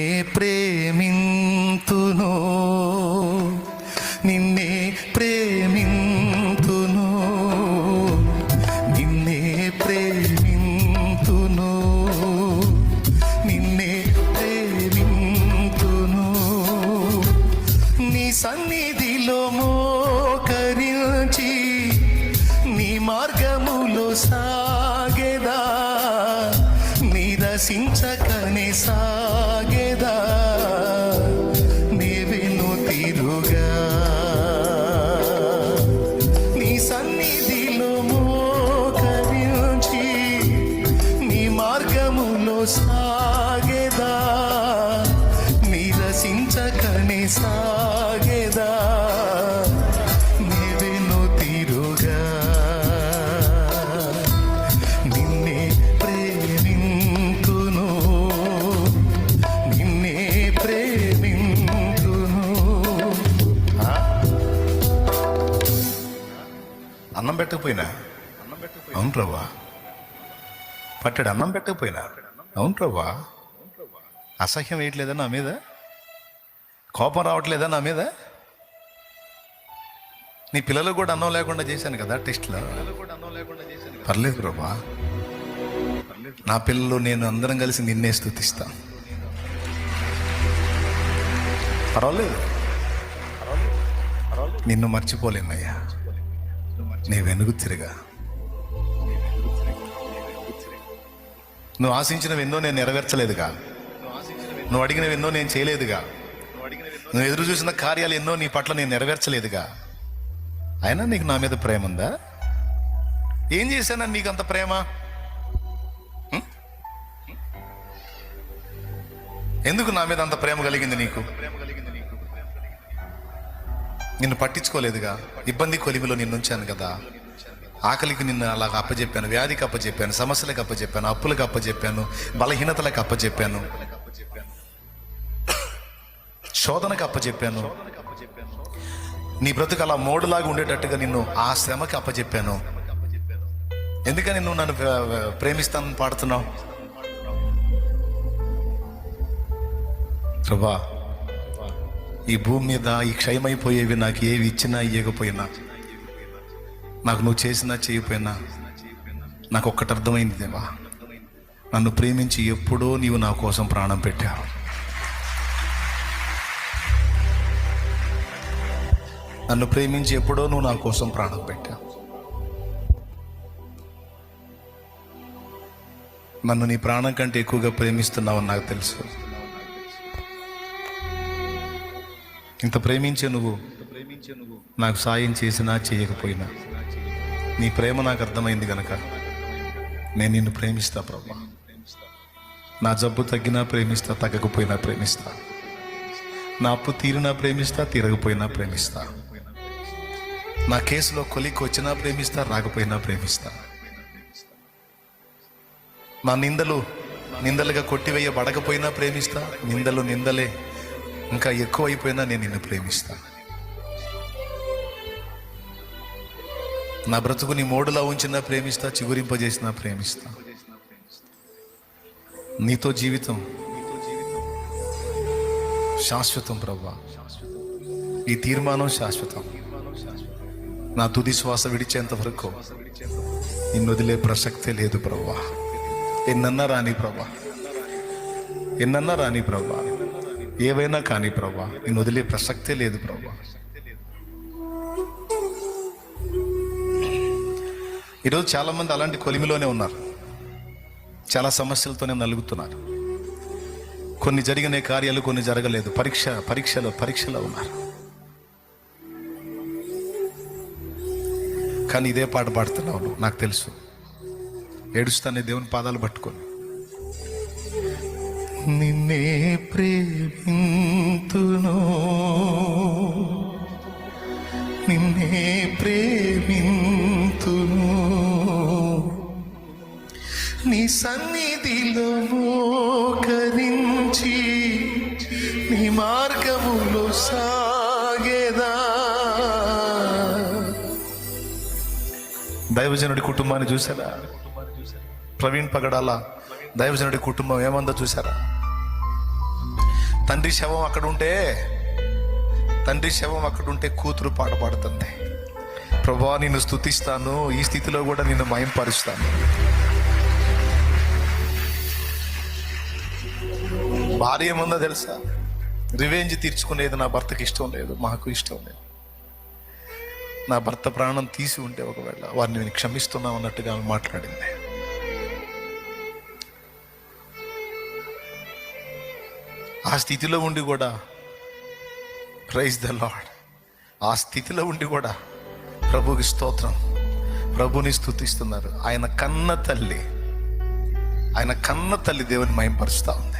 ఏ ప్రేమింతును. నిన్నే ప్రేమింతును. నిన్నే ప్రేమింతును. నిన్నే ప్రేమింతును. నీ సన్నిధిలో మోకరించి నీ మార్గములో సా సాగేదా? నిరసించకనే సాగేదా? నీవెను తీరుగా నిన్నే ప్రేమింతును. నిన్నే ప్రేమింతును. ఆ? అన్నం పెట్టకపోయినా? అవును ప్రభా. పట్టాడు అన్నం పెట్టకపోయినా? అవును ప్రభా. అసహ్యం వేయట్లేదా నా మీద? కోపం రావట్లేదా నా మీద? నీ పిల్లలు కూడా అన్నం లేకుండా చేశాను కదా టెస్ట్లో. పర్లేదు ప్రభా. నా పిల్లలు నేను అందరం కలిసి నిన్నే స్థుతిస్తాను పర్వాలేదు. నిన్ను మర్చిపోలేమయ్యా. నీ వెనుగు తిరగా. నువ్వు ఆశించినవి ఎన్నో నేను నెరవేర్చలేదుగా. నువ్వు అడిగినవి ఎన్నో నేను చేయలేదుగా. నువ్వు ఎదురు చూసిన కార్యాలు ఎన్నో నీ పట్ల నేను నెరవేర్చలేదుగా. అయినా నీకు నా మీద ప్రేమ ఉందా? ఏం చేశానని నీకు అంత ప్రేమ? ఎందుకు నా మీద అంత ప్రేమ కలిగింది నీకు? నిన్ను పట్టించుకోలేదుగా. ఇబ్బంది కొలిమిలో నిన్నుంచాను కదా. ఆకలికి నిన్ను అలాగ అప్పచెప్పాను వ్యాధికి అప్పచెప్పాను సమస్యలకు అప్పచెప్పాను అప్పులకు అప్పచెప్పాను బలహీనతలకు అప్పచెప్పాను శోధనకు అప్పచెప్పాను నీ బ్రతుకు అలా మోడులాగా ఉండేటట్టుగా నిన్ను ఆ శ్రమకి అప్పచెప్పాను ఎందుకని నువ్వు నన్ను ప్ర- ప్రేమిస్తానని పాడుతున్నావు? ప్రభా ఈ భూమి మీద ఈ క్షయమైపోయేవి నాకు ఏవి ఇచ్చినా ఇవ్వకపోయినా నాకు నువ్వు చేసినా చేయకపోయినా నాకు ఒక్కటి అర్థమైంది దేవా. నన్ను ప్రేమించి ఎప్పుడో నీవు నా కోసం ప్రాణం పెట్టావు. నన్ను ప్రేమించి ఎప్పుడో నువ్వు నా కోసం ప్రాణం పెట్టావు. నన్ను నీ ప్రాణం కంటే ఎక్కువగా ప్రేమిస్తున్నావని నాకు తెలుసు. ఇంత ప్రేమించే నువ్వు నాకు సాయం చేసినా చేయకపోయినా నీ ప్రేమ నాకు అర్థమైంది కనుక నేను నిన్ను ప్రేమిస్తా ప్రభా. నా జబ్బు తగ్గినా ప్రేమిస్తా తగ్గకపోయినా ప్రేమిస్తా. నా అప్పు తీరినా ప్రేమిస్తా తీరకపోయినా ప్రేమిస్తా. నా కేసులో కొలిక్కి వచ్చినా ప్రేమిస్తా రాకపోయినా ప్రేమిస్తా. నా నిందలు నిందలుగా కొట్టివేయబడకపోయినా ప్రేమిస్తా నిందలు నిందలే. ఇంకా ఎక్కువ అయిపోయినా నేను నిన్ను ప్రేమిస్తాను నా బ్రతుకు నీ మోడులా ఉంచినా ప్రేమిస్తా చిగురింపజేసినా ప్రేమిస్తా. నీతో జీవితం శాశ్వతం ప్రభా ఈ తీర్మానం శాశ్వతం. నా తుది శ్వాస విడిచేంత వరకు నిన్ను వదిలే ప్రసక్తే లేదు ప్రభా ఎన్నన్నా రాని ప్రభా ఎన్నన్నా రాని ప్రభా ఏవైనా కానీ ప్రభా నిన్ను వదిలే ప్రసక్తే లేదు ప్రభా ఈరోజు చాలామంది అలాంటి కొలిమిలోనే ఉన్నారు. చాలా సమస్యలతోనే నలుగుతున్నారు. కొన్ని జరిగిన కార్యాలు కొన్ని జరగలేదు. పరీక్ష పరీక్షలో పరీక్షలో ఉన్నారు. కానీ ఇదే పాట పాడుతున్నావు నాకు తెలుసు. ఏడుస్తానే దేవుని పాదాలు పట్టుకొని. నిన్నే ప్రేమింతును. నిన్నే ప్రేమింతును. సన్నిధిలో మోకరించి నీ మార్గములో సాగేదా? దైవజనుడి కుటుంబాన్ని చూసారా ప్రవీణ్ పగడాల దైవజనుడి కుటుంబం ఏమందో చూసారా తండ్రి శవం అక్కడ ఉంటే తండ్రి శవం అక్కడ ఉంటే కూతురు పాట పాడుతుంది. ప్రభా నిన్ను స్తుతిస్తాను ఈ స్థితిలో కూడా నిన్ను మయంపరుస్తాను భార్య ఏముందో తెలుసా? రివెంజ్ తీర్చుకునేది నా భర్తకి ఇష్టం లేదు మాకు ఇష్టం లేదు. నా భర్త ప్రాణం తీసి ఉంటే ఒకవేళ వారిని నేను క్షమిస్తున్నా అన్నట్టుగా ఆమె మాట్లాడింది. ఆ స్థితిలో ఉండి కూడా ప్రైజ్ ద లాడ్ ఆ స్థితిలో ఉండి కూడా ప్రభుకి స్తోత్రం. ప్రభుని స్థుతిస్తున్నారు ఆయన కన్న తల్లి ఆయన కన్న తల్లి దేవుని మయంపరుస్తూ ఉంది.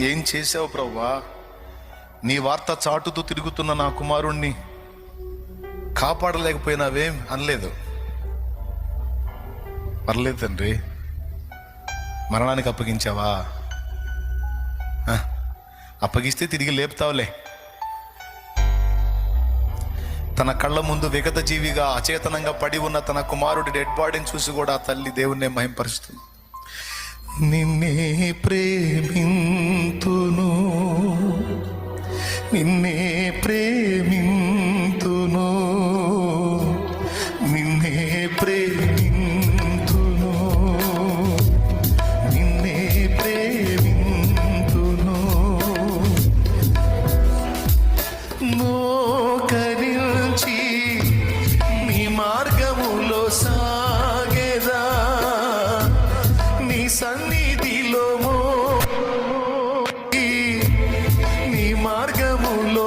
ఏం చేసావు ప్రవ్వా? నీ వార్త చాటుతూ తిరుగుతున్న నా కుమారుణ్ణి కాపాడలేకపోయినావేం అనలేదు. పర్లేదు తండ్రి. మరణానికి అప్పగించావా? అప్పగిస్తే తిరిగి లేపుతావులే. తన కళ్ళ ముందు విగత జీవిగా అచేతనంగా పడి ఉన్న తన కుమారుడి డెడ్ బాడీని చూసి కూడా తల్లి దేవుణ్ణి మహింపరుస్తుంది. నిన్నే ప్రేమింతును. నిన్నే ప్రేమింతును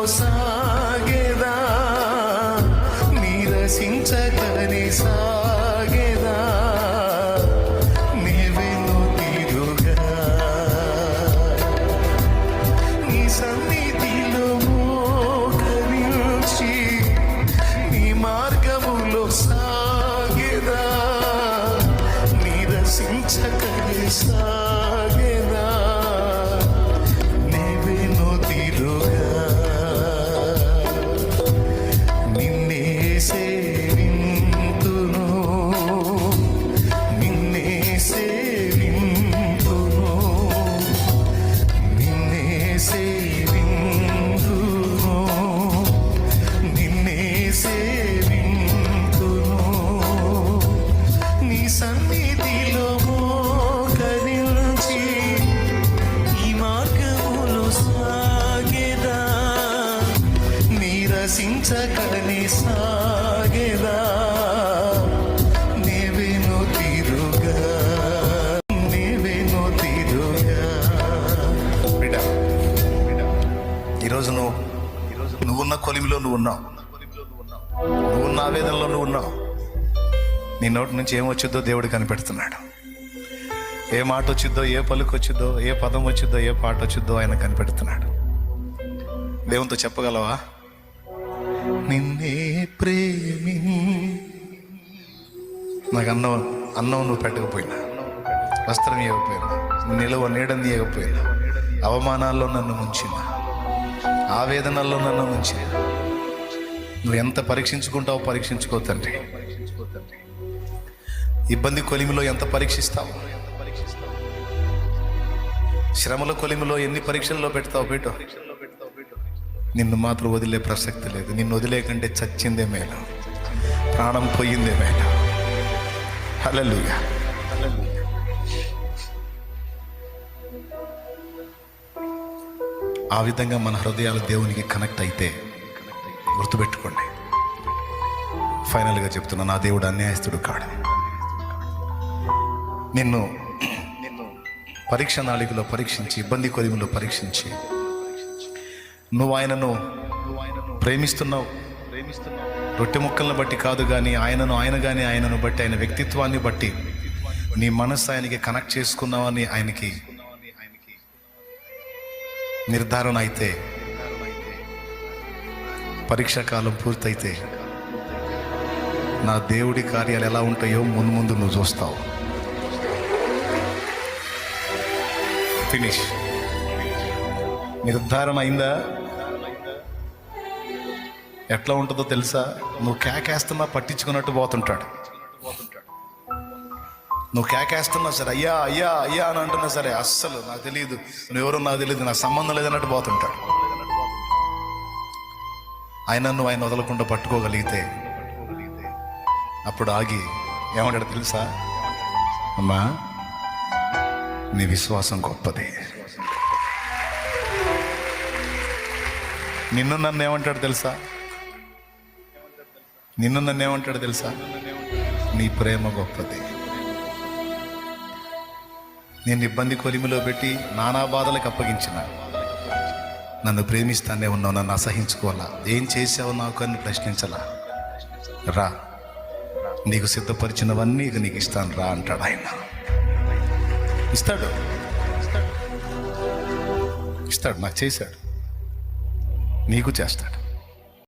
సాగేదా? నీరసించకని సాగేదా? నీవెను తీరుగా నీ సన్నిధిలో మోకరించి నీ మార్గములో సాగేదా? నిరసించకని సాగేదా? నీరసించకని సాగేదా నీవేను తీరుగా నీవేను తీరుగా బిడ్డ. ఈరోజు నువ్వు నువ్వున్న కొలిమిలో నువ్వు ఉన్నావు. నువ్వున్న ఆవేదనలో నువ్వు ఉన్నావు. నీ నోటి నుంచి ఏం వచ్చిద్దో దేవుడు కనిపెడుతున్నాడు. ఏ మాట వచ్చిద్దో ఏ పలుకు వచ్చిద్దో ఏ పదం వచ్చిద్దో ఏ పాట వచ్చిద్దో ఆయన కనిపెడుతున్నాడు. దేవునితో చెప్పగలవా? నిన్నే ప్రేమి. నాకు అన్నం అన్నం నువ్వు పెట్టకపోయినా. వస్త్రం ఇవ్వకపోయినా. నిలువ నీడని ఇవ్వకపోయినా అవమానాల్లో నన్ను ముంచిన. ఆవేదనల్లో నన్ను ముంచిన. నువ్వు ఎంత పరీక్షించుకుంటావో పరీక్షించుకో తండ్రి. ఇబ్బంది కొలిమిలో ఎంత పరీక్షిస్తావు? శ్రమల కొలిమిలో ఎన్ని పరీక్షల్లో పెడతావు? పెట్టు. నిన్ను మాత్రం వదిలే ప్రసక్తి లేదు. నిన్ను వదిలేకంటే చచ్చిందే మేలు. ప్రాణం పోయిందే మేలు. హలలుయా ఆ విధంగా మన హృదయాలు దేవునికి కనెక్ట్ అయితే గుర్తుపెట్టుకోండి. ఫైనల్గా చెప్తున్నా నా దేవుడు అన్యాయస్తుడు కాడు. నిన్ను నిన్ను పరీక్ష నాళికలో పరీక్షించి ఇబ్బంది కొలిమిలో పరీక్షించి నువ్వు ఆయనను ప్రేమిస్తున్నావు. ప్రేమిస్తున్నావు రొట్టె ముక్కలను బట్టి కాదు కానీ ఆయనను ఆయన కానీ ఆయనను బట్టి ఆయన వ్యక్తిత్వాన్ని బట్టి నీ మనస్సు ఆయనకి కనెక్ట్ చేసుకున్నావని ఆయనకి నిర్ధారణ అయితే పరీక్ష కాలం పూర్తయితే నా దేవుడి కార్యాలు ఎలా ఉంటాయో ముందు ముందు నువ్వు చూస్తావు. ఫినిష్. నిర్ధారణ అయిందా? ఎట్లా ఉంటుందో తెలుసా? నువ్వు కేకేస్తున్నా పట్టించుకున్నట్టు పోతుంటాడు. నువ్వు కేకేస్తున్నా సరే అయ్యా అయ్యా అయ్యా అని అంటున్నా సరే అస్సలు నాకు తెలియదు నువ్వెవరో నాకు తెలియదు నా సంబంధం లేదన్నట్టు పోతుంటాడు. ఆయన నువ్వు ఆయన వదలకుండా పట్టుకోగలిగితే అప్పుడు ఆగి ఏమంటాడు తెలుసా? అమ్మా నీ విశ్వాసం గొప్పది. నిన్ను నన్ను ఏమంటాడు తెలుసా? నిన్ను నన్ను ఏమంటాడు తెలుసా? నీ ప్రేమ గొప్పది. నేను ఇబ్బంది కొలిమిలో పెట్టి నానా బాధలకు అప్పగించిన. నన్ను ప్రేమిస్తానే ఉన్నావు నన్ను అసహించుకోవాలా? ఏం చేసావు నాకు అని ప్రశ్నించలా? రా. నీకు సిద్ధపరిచినవన్నీ ఇక నీకు ఇస్తాను రా అంటాడు ఆయన. ఇస్తాడు. ఇస్తాడు నాకు చేశాడు. నీకు చేస్తాడు.